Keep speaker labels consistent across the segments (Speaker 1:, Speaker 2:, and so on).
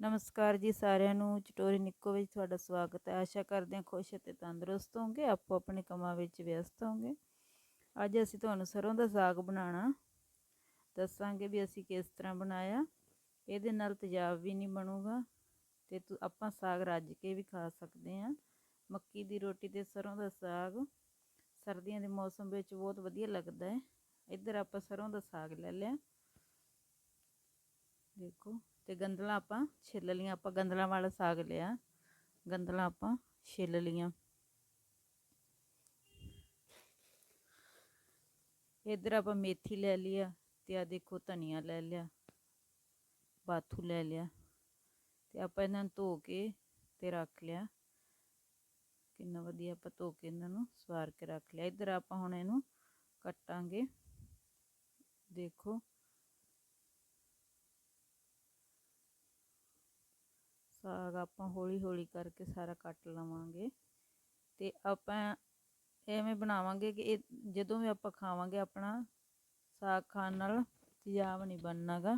Speaker 1: ਨਮਸਕਾਰ ਜੀ ਸਾਰਿਆਂ ਨੂੰ, ਚਟੋਰੀ ਨਿੱਕੋ ਵਿੱਚ ਤੁਹਾਡਾ ਸਵਾਗਤ ਹੈ। ਆਸ਼ਾ ਕਰਦੇ ਹਾਂ ਖੁਸ਼ ਅਤੇ ਤੰਦਰੁਸਤ ਹੋਵੋਗੇ, ਆਪੋ ਆਪਣੇ ਕੰਮਾਂ ਵਿੱਚ ਵਿਅਸਤ ਹੋਵੋਗੇ। ਅੱਜ ਅਸੀਂ ਤੁਹਾਨੂੰ ਸਰੋਂ ਦਾ ਸਾਗ ਬਣਾਉਣਾ। ਦੱਸਾਂਗੇ ਵੀ ਅਸੀਂ ਕਿਸ ਤਰ੍ਹਾਂ ਬਣਾਇਆ। ਇਹਦੇ ਨਾਲ ਤੇਜ਼ਾਬ ਵੀ ਨਹੀਂ ਬਣੂਗਾ ਤੇ ਆਪਾਂ ਸਾਗ ਰੱਜ ਕੇ ਵੀ ਖਾ ਸਕਦੇ ਹਾਂ। ਮੱਕੀ ਦੀ ਰੋਟੀ ਤੇ ਸਰੋਂ ਦਾ ਸਾਗ। ਸਰਦੀਆਂ ਦੇ ਮੌਸਮ ਵਿੱਚ ਬਹੁਤ ਵਧੀਆ ਲੱਗਦਾ ਹੈ। ਇੱਧਰ ਆਪਾਂ ਸਰੋਂ ਦਾ ਸਾਗ ਲੈ ਲਿਆ। ਦੇਖੋ। ਤੇ ਗੰਦਲਾਂ ਆਪਾਂ ਛਿੱਲ ਲੀਆਂ ਆਪਾਂ ਗੰਦਲਾਂ ਵਾਲਾ ਸਾਗ ਲਿਆ ਗੰਦਲਾਂ ਆਪਾਂ ਛਿੱਲ ਲੀਆਂ ਇਧਰ ਆਪਾਂ ਮੇਥੀ ਲੈ ਲਿਆ ਤੇ ਆ ਦੇਖੋ ਧਨੀਆ ਲੈ ਲਿਆ, ਬਾਥੂ ਲੈ ਲਿਆ ਤੇ ਆਪਾਂ ਇਹਨਾਂ ਨੂੰ ਧੋ ਕੇ ਤੇ ਰੱਖ ਲਿਆ। ਕਿੰਨਾ ਵਧੀਆ ਆਪਾਂ ਧੋ ਕੇ ਇਹਨਾਂ ਨੂੰ ਸਵਾਰ ਕੇ ਰੱਖ ਲਿਆ। ਇਧਰ ਆਪਾਂ ਹੁਣ ਇਹਨੂੰ ਕੱਟਾਂਗੇ। ਦੇਖੋ ਸਾਗ ਆਪਾਂ ਹੌਲੀ ਹੌਲੀ ਕਰਕੇ ਸਾਰਾ ਕੱਟ ਲਵਾਂਗੇ। ਤੇ ਆਪਾਂ ਐਵੇਂ ਬਣਾਵਾਂਗੇ ਕਿ ਇਹ ਜਦੋਂ ਵੀ ਆਪਾਂ ਖਾਵਾਂਗੇ ਆਪਣਾ ਸਾਗ ਖਾਣ ਨਾਲ ਤੇਜ਼ਾਬ ਨਹੀਂ ਬਣਨਾਗਾ।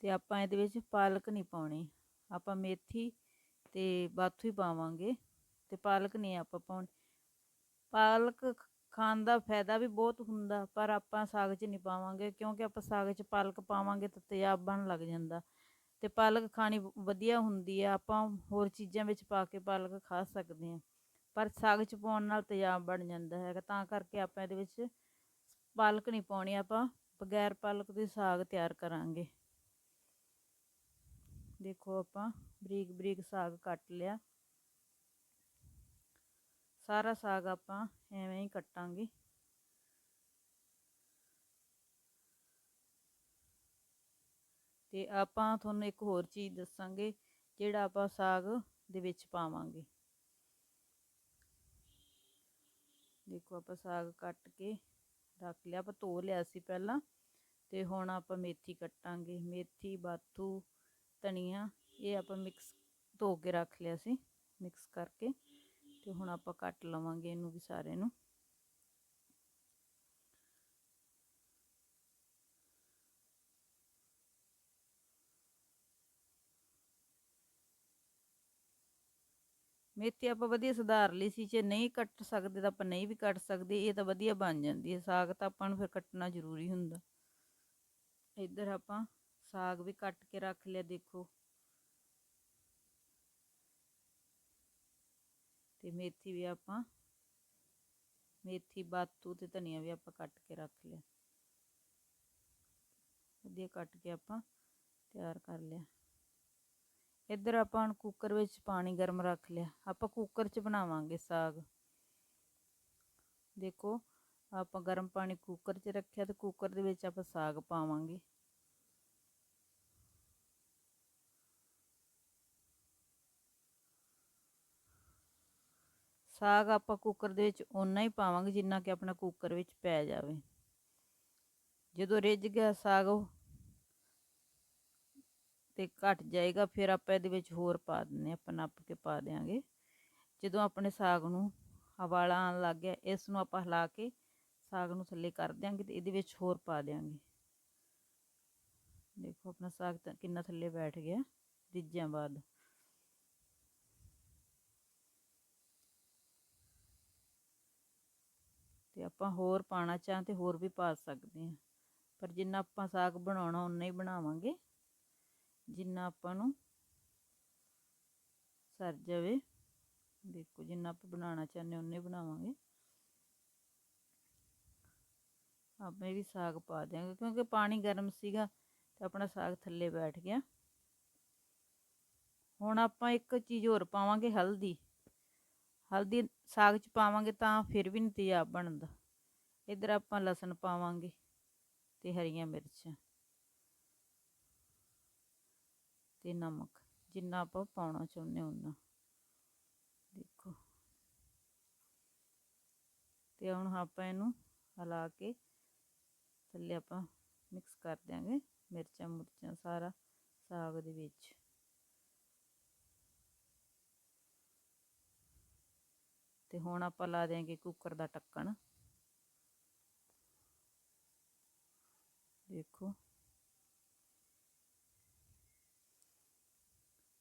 Speaker 1: ਤੇ ਆਪਾਂ ਇਹਦੇ ਵਿੱਚ ਪਾਲਕ ਨਹੀਂ ਪਾਉਣੀ। ਆਪਾਂ ਮੇਥੀ ਤੇ ਬਾਥੂ ਹੀ ਪਾਵਾਂਗੇ। ਤੇ ਪਾਲਕ ਨਹੀਂ ਆਪਾਂ ਪਾਉਣੀ। ਪਾਲਕ ਖਾਣ ਦਾ ਫਾਇਦਾ ਵੀ ਬਹੁਤ ਹੁੰਦਾ, ਪਰ ਆਪਾਂ ਸਾਗ 'ਚ ਨਹੀਂ ਪਾਵਾਂਗੇ ਕਿਉਂਕਿ ਆਪਾਂ ਸਾਗ 'ਚ ਪਾਲਕ ਪਾਵਾਂਗੇ ਤਾਂ ਤੇਜ਼ਾਬ ਬਣ ਲੱਗ ਜਾਂਦਾ। ਤੇ ਪਾਲਕ ਖਾਣੀ ਵਧੀਆ ਹੁੰਦੀ ਆ, ਆਪਾਂ ਹੋਰ ਚੀਜ਼ਾਂ ਵਿੱਚ ਪਾ ਕੇ ਪਾਲਕ ਖਾ ਸਕਦੇ ਹਾਂ। ਪਰ ਸਾਗ 'ਚ ਪਾਉਣ ਨਾਲ ਤੇਜ਼ਾਬ ਬਣ ਜਾਂਦਾ ਹੈਗਾ, ਤਾਂ ਕਰਕੇ ਆਪਾਂ ਇਹਦੇ ਵਿੱਚ ਪਾਲਕ ਨਹੀਂ ਪਾਉਣੀ, ਆਪਾਂ ਬਗੈਰ ਪਾਲਕ ਦੇ ਸਾਗ ਤਿਆਰ ਕਰਾਂਗੇ। ਦੇਖੋ ਆਪਾਂ ਬਰੀਕ ਬਰੀਕ ਸਾਗ ਕੱਟ ਲਿਆ। ਸਾਰਾ ਸਾਗ ਆਪਾਂ ਐਵੇਂ ਹੀ ਕੱਟਾਂਗੇ। ਤੇ ਆਪਾਂ ਤੁਹਾਨੂੰ ਇੱਕ ਹੋਰ ਚੀਜ਼ ਦੱਸਾਂਗੇ, ਜਿਹੜਾ ਆਪਾਂ ਸਾਗ ਦੇ ਵਿੱਚ ਪਾਵਾਂਗੇ। ਦੇਖੋ ਆਪਾਂ ਸਾਗ ਕੱਟ ਕੇ ਰੱਖ ਲਿਆ, ਆਪਾਂ ਧੋ ਲਿਆ ਸੀ ਪਹਿਲਾਂ, ਤੇ ਹੁਣ ਆਪਾਂ ਮੇਥੀ ਕੱਟਾਂਗੇ। ਮੇਥੀ, ਬਾਥੂ, ਧਨੀਆ, ਇਹ ਆਪਾਂ ਮਿਕਸ ਧੋ ਕੇ ਰੱਖ ਲਿਆ ਸੀ, ਮਿਕਸ ਕਰਕੇ, ਤੇ ਹੁਣ ਆਪਾਂ ਕੱਟ ਲਵਾਂਗੇ ਇਹਨੂੰ ਵੀ ਸਾਰੇ ਨੂੰ। ਮੇਥੀ ਆਪਾਂ ਵਧੀਆ ਸੁਧਾਰ ਲਈ ਸੀ, ਜੇ ਨਹੀਂ ਕੱਟ ਸਕਦੇ ਤਾਂ ਆਪਾਂ ਨਹੀਂ ਵੀ ਕੱਟ ਸਕਦੇ, ਇਹ ਤਾਂ ਵਧੀਆ ਬਣ ਜਾਂਦੀ ਹੈ, ਸਾਗ ਤਾਂ ਆਪਾਂ ਨੂੰ ਫਿਰ ਕੱਟਣਾ ਜ਼ਰੂਰੀ ਹੁੰਦਾ। ਇੱਧਰ ਆਪਾਂ ਸਾਗ ਵੀ ਕੱਟ ਕੇ ਰੱਖ ਲਿਆ, ਦੇਖੋ। ਤੇ ਮੇਥੀ ਵੀ ਆਪਾਂ, ਮੇਥੀ, ਬਾਤੂ ਤੇ ਧਨੀਆ ਵੀ ਆਪਾਂ ਕੱਟ ਕੇ ਰੱਖ ਲਿਆ। ਵਧੀਆ ਕੱਟ ਕੇ ਆਪਾਂ ਤਿਆਰ ਕਰ ਲਿਆ। ਇੱਧਰ ਆਪਾਂ ਕੁੱਕਰ ਵਿੱਚ ਪਾਣੀ ਗਰਮ ਰੱਖ ਲਿਆ। ਆਪਾਂ ਕੁੱਕਰ 'ਚ ਬਣਾਵਾਂਗੇ ਸਾਗ। ਦੇਖੋ, ਆਪਾਂ ਗਰਮ ਪਾਣੀ ਕੁੱਕਰ 'ਚ ਰੱਖਿਆ ਤੇ ਕੁੱਕਰ ਦੇ ਵਿੱਚ ਆਪਾਂ ਸਾਗ ਪਾਵਾਂਗੇ। ਸਾਗ ਆਪਾਂ ਕੁੱਕਰ ਦੇ ਵਿੱਚ ਓਨਾ ਹੀ ਪਾਵਾਂਗੇ ਜਿੰਨਾ ਕਿ ਆਪਣਾ ਕੁੱਕਰ ਵਿੱਚ ਪੈ ਜਾਵੇ। ਜਦੋਂ ਰਿੱਝ ਗਿਆ ਸਾਗ ਤੇ ਘਟ ਜਾਏਗਾ, ਫਿਰ ਆਪਾਂ ਇਹਦੇ ਵਿੱਚ ਹੋਰ ਪਾ ਦਿੰਨੇ ਆਪਾਂ ਨੱਪ ਕੇ ਪਾ ਦੇਾਂਗੇ ਜਦੋਂ ਆਪਣੇ ਸਾਗ ਨੂੰ ਹਵਾਲਾ ਆਉਣ ਲੱਗ ਗਿਆ, ਇਸ ਨੂੰ ਆਪਾਂ ਹਿਲਾ ਕੇ ਸਾਗ ਨੂੰ ਥੱਲੇ ਕਰ ਦਿਆਂਗੇ ਤੇ ਇਹਦੇ ਵਿੱਚ ਹੋਰ ਪਾ ਦਿਆਂਗੇ। ਦੇਖੋ ਆਪਣਾ ਸਾਗ ਤਾਂ ਕਿੰਨਾ ਥੱਲੇ ਬੈਠ ਗਿਆ ਰਿੱਝਿਆਂ ਬਾਅਦ। ਤੇ ਆਪਾਂ ਹੋਰ ਪਾਣਾ ਚਾਹਾਂ ਤੇ ਹੋਰ ਵੀ ਪਾ ਸਕਦੇ ਹਾਂ। ਪਰ ਜਿੰਨਾ ਆਪਾਂ ਸਾਗ ਬਣਾਉਣਾ ਉਨਾ ਹੀ ਬਣਾਵਾਂਗੇ। ਜਿੰਨਾ ਆਪਾਂ ਨੂੰ ਸਰ ਜਾਵੇ। ਦੇਖੋ ਜਿੰਨਾ ਆਪਾਂ ਬਣਾਉਣਾ ਚਾਹੁੰਦੇ ਉਹਨੇ ਬਣਾਵਾਂਗੇ। ਆਪਾਂ ਵੀ ਸਾਗ ਪਾ ਦਿਆਂਗੇ ਕਿਉਂਕਿ ਪਾਣੀ ਗਰਮ ਸੀਗਾ ਤੇ ਆਪਣਾ ਸਾਗ ਥੱਲੇ ਬੈਠ ਗਿਆ। ਹੁਣ ਆਪਾਂ ਇੱਕ ਚੀਜ਼ ਹੋਰ ਪਾਵਾਂਗੇ ਹਲਦੀ। ਹਲਦੀ ਸਾਗ 'ਚ ਪਾਵਾਂਗੇ ਤਾਂ ਫਿਰ ਵੀ ਨਹੀਂ ਤੇਜ਼ਾਬ ਬਣਦਾ। ਇਧਰ ਆਪਾਂ ਲਸਣ ਪਾਵਾਂਗੇ ਤੇ ਹਰੀਆਂ ਮਿਰਚਾਂ। ਤੇ ਨਮਕ, ਜਿੰਨਾ ਆਪਾਂ ਪਾਉਣਾ ਚਾਹੁੰਦੇ ਉਨਾ ਦੇਖੋ। ਤੇ ਹੁਣ ਆਪਾਂ ਇਹਨੂੰ ਹਿਲਾ ਕੇ ਥੱਲੇ ਆਪਾਂ ਮਿਕਸ ਕਰ ਦਿਆਂਗੇ ਮਿਰਚਾਂ ਮੁਰਚਾਂ ਸਾਰਾ ਸਾਗ ਦੇ ਵਿੱਚ। ਤੇ ਹੁਣ ਆਪਾਂ ਲਾ ਦੇਾਂਗੇ ਕੁੱਕਰ ਦਾ ਢੱਕਣ। ਦੇਖੋ।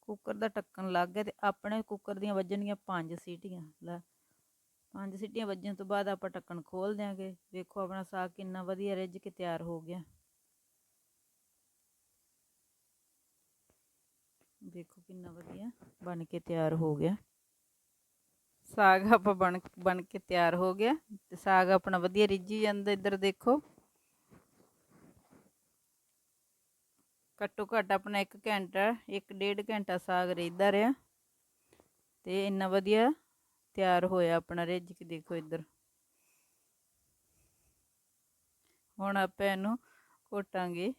Speaker 1: ਕੁੱਕਰ ਦਾ ਢੱਕਣ ਲੱਗ ਗਿਆ ਤੇ ਆਪਣੇ ਕੁੱਕਰ ਦੀਆਂ ਵੱਜਣਗੀਆਂ ਪੰਜ ਸੀਟੀਆਂ। ਲੈ, ਪੰਜ ਸੀਟੀਆਂ ਵੱਜਣ ਤੋਂ ਬਾਅਦ ਆਪਾਂ ਢੱਕਣ ਖੋਲ ਦਿਆਂਗੇ। ਵੇਖੋ ਆਪਣਾ ਸਾਗ ਕਿੰਨਾ ਵਧੀਆ ਰਿੱਝ ਕੇ ਤਿਆਰ ਹੋ ਗਿਆ। ਦੇਖੋ ਕਿੰਨਾ ਵਧੀਆ ਬਣ ਕੇ ਤਿਆਰ ਹੋ ਗਿਆ। ਸਾਗ ਆਪਾਂ ਬਣ ਬਣ ਕੇ ਤਿਆਰ ਹੋ ਗਿਆ ਤੇ ਸਾਗ ਆਪਣਾ ਵਧੀਆ ਰਿੱਝੀ ਜਾਂਦਾ ਇੱਧਰ ਦੇਖੋ। ਘੱਟੋ ਘੱਟ ਆਪਣਾ 1 ਘੰਟਾ 1.5 ਘੰਟਾ ਸਾਗ ਰਿੱਝਦਾ ਰਿਹਾ। ਤੇ ਇੰਨਾ ਵਧੀਆ ਤਿਆਰ ਹੋਇਆ ਆਪਣਾ ਰਿੱਝ ਕੇ ਦੇਖੋ ਇੱਧਰ। ਹੁਣ ਆਪਾਂ ਇਹਨੂੰ ਘੋਟਾਂਗੇ।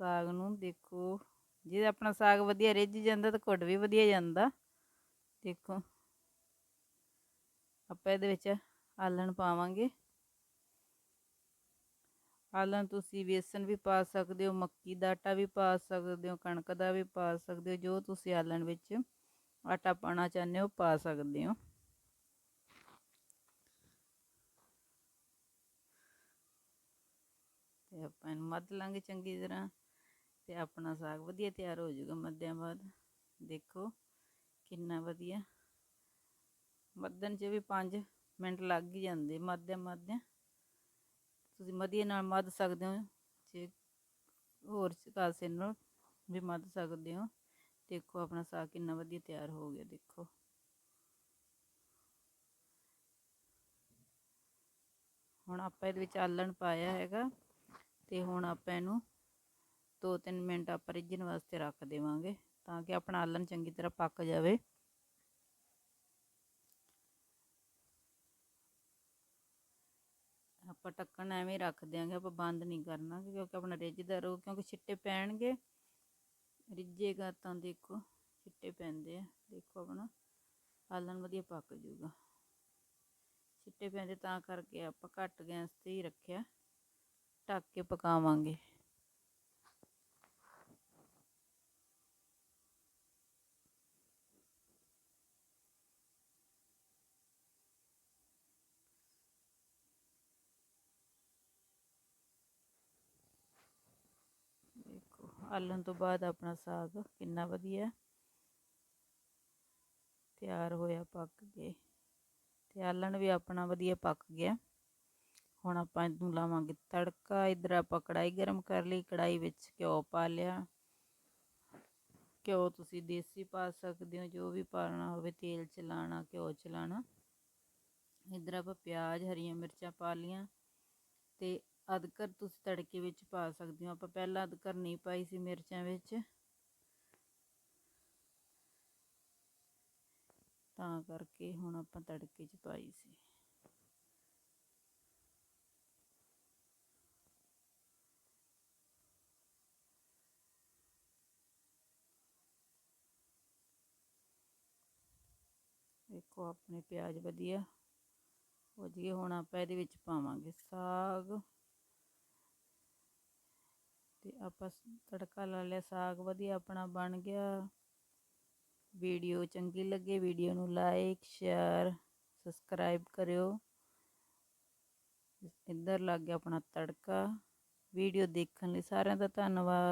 Speaker 1: ਸਾਗ ਨੂੰ ਦੇਖੋ, ਜੇ ਆਪਣਾ ਸਾਗ ਵਧੀਆ ਰਿੱਝ ਜਾਂਦਾ ਤਾਂ ਘੁੱਟ ਵੀ ਵਧੀਆ ਜਾਂਦਾ। ਦੇਖੋ, ਆਪਾਂ ਇਹਦੇ ਵਿੱਚ ਆਲਣ ਪਾਵਾਂਗੇ। ਆਲਣ ਤੁਸੀਂ ਵੇਸਣ ਵੀ ਪਾ ਸਕਦੇ ਹੋ, ਮੱਕੀ ਦਾ ਆਟਾ ਵੀ ਪਾ ਸਕਦੇ ਹੋ, ਕਣਕ ਦਾ ਵੀ ਪਾ ਸਕਦੇ ਹੋ, ਜੋ ਤੁਸੀਂ ਆਲਣ ਵਿੱਚ ਆਟਾ ਪਾਣਾ ਚਾਹੁੰਦੇ ਹੋ ਪਾ ਸਕਦੇ ਹੋ। ਤੇ ਆਪਾਂ ਇਹਨੂੰ ਮੱਧ ਲਾਂਗੇ ਚੰਗੀ ਤਰ੍ਹਾਂ ਤੇ ਆਪਣਾ ਸਾਗ ਵਧੀਆ ਤਿਆਰ ਹੋ ਜਾਊਗਾ ਮੱਧਿਆਂ ਬਾਅਦ। ਦੇਖੋ ਕਿੰਨਾ ਵਧੀਆ। ਮੱਧਣ 'ਚ ਵੀ 5 ਮਿੰਟ ਲੱਗ ਹੀ ਜਾਂਦੇ ਮੱਧਿਆਂ ਮੱਧਿਆਂ ਤੁਸੀਂ ਮਧੀਏ ਨਾਲ ਮੱਧ ਸਕਦੇ ਹੋ, ਜੇ ਹੋਰ ਕਾਸੇ ਨਾਲ ਵੀ ਮੱਧ ਸਕਦੇ ਹੋ। ਦੇਖੋ ਆਪਣਾ ਸਾਗ ਕਿੰਨਾ ਵਧੀਆ ਤਿਆਰ ਹੋ ਗਿਆ, ਦੇਖੋ। ਹੁਣ ਆਪਾਂ ਇਹਦੇ ਵਿੱਚ ਆਲਣ ਪਾਇਆ ਹੈਗਾ ਤੇ ਹੁਣ ਆਪਾਂ ਇਹਨੂੰ 2-3 ਮਿੰਟ ਆਪਾਂ ਰਿੱਝਣ ਵਾਸਤੇ ਰੱਖ ਦੇਵਾਂਗੇ ਤਾਂ ਕਿ ਆਪਣਾ ਆਲਣ ਚੰਗੀ ਤਰ੍ਹਾਂ ਪੱਕ ਜਾਵੇ। ਆਪਾਂ ਢੱਕਣ ਐਵੇਂ ਰੱਖ ਦਿਆਂਗੇ ਆਪਾਂ ਬੰਦ ਨਹੀਂ ਕਰਨਾ ਕਿਉਂਕਿ ਆਪਣਾ ਰਿੱਝਦਾ ਰਹੂ ਕਿਉਂਕਿ ਛਿੱਟੇ ਪੈਣਗੇ। ਰਿੱਝੇਗਾ ਤਾਂ ਦੇਖੋ, ਛਿੱਟੇ ਪੈਂਦੇ ਆ। ਦੇਖੋ ਆਪਣਾ, ਆਲਣ ਵਧੀਆ ਪੱਕ ਜੂਗਾ। ਛਿੱਟੇ ਪੈਂਦੇ ਤਾਂ ਕਰਕੇ ਆਪਾਂ ਘੱਟ ਗੈਸ ਤੇ ਹੀ ਰੱਖਿਆ। ਢੱਕ ਕੇ ਪਕਾਵਾਂਗੇ। ਦੇਖੋ ਆਲਣ ਤੋਂ ਬਾਅਦ ਆਪਣਾ ਸਾਗ ਕਿੰਨਾ ਵਧੀਆ ਤਿਆਰ ਹੋਇਆ, ਪੱਕ ਕੇ ਤੇ ਆਲਣ ਵੀ ਆਪਣਾ ਵਧੀਆ ਪੱਕ ਗਿਆ। ਹੁਣ ਆਪਾਂ ਇਹਨੂੰ ਲਾਵਾਂਗੇ ਤੜਕਾ, ਇਧਰ ਆਪਾਂ ਕੜਾਈ ਗਰਮ ਕਰ ਲਈ ਕੜਾਈ ਵਿੱਚ ਘਿਓ ਪਾ ਲਿਆ। ਘਿਓ ਤੁਸੀਂ ਦੇਸੀ ਪਾ ਸਕਦੇ ਹੋ, ਜੋ ਵੀ ਪਾਣਾ ਹੋਵੇ, ਤੇਲ ਚਲਾਣਾ ਘਿਓ ਚਲਾਣਾ ਇਧਰ ਆਪਾਂ ਪਿਆਜ਼, ਹਰੀਆਂ ਮਿਰਚਾਂ ਪਾ ਲੀਆਂ ਤੇ ਅਦਕਰ ਤੁਸੀਂ ਤੜਕੇ ਵਿੱਚ ਪਾ ਸਕਦੇ ਹੋ। ਆਪਾਂ ਪਹਿਲਾਂ ਅਦਕਰ ਨਹੀਂ ਪਾਈ ਸੀ ਮਿਰਚਾਂ ਵਿੱਚ। ਤਾਂ ਕਰਕੇ ਹੁਣ ਆਪਾਂ ਤੜਕੇ 'ਚ ਪਾਈ ਸੀ। ਦੇਖੋ ਆਪਣੇ ਪਿਆਜ਼ ਵਧੀਆ ਹੋ ਜੀਏ ਹੁਣ ਆਪਾਂ ਇਹਦੇ ਵਿੱਚ ਪਾਵਾਂਗੇ ਸਾਗ। ਤੇ ਆਪਾਂ ਤੜਕਾ ਲਾ ਲਿਆ, ਸਾਗ ਵਧੀਆ ਆਪਣਾ ਬਣ ਗਿਆ। ਵੀਡੀਓ ਚੰਗੀ ਲੱਗੇ, ਵੀਡੀਓ ਨੂੰ ਲਾਈਕ ਸ਼ੇਅਰ ਸਬਸਕ੍ਰਾਈਬ ਕਰਿਓ। ਇੱਧਰ ਲੱਗ ਗਿਆ ਆਪਣਾ ਤੜਕਾ। ਵੀਡੀਓ ਦੇਖਣ ਲਈ ਸਾਰਿਆਂ ਦਾ ਧੰਨਵਾਦ।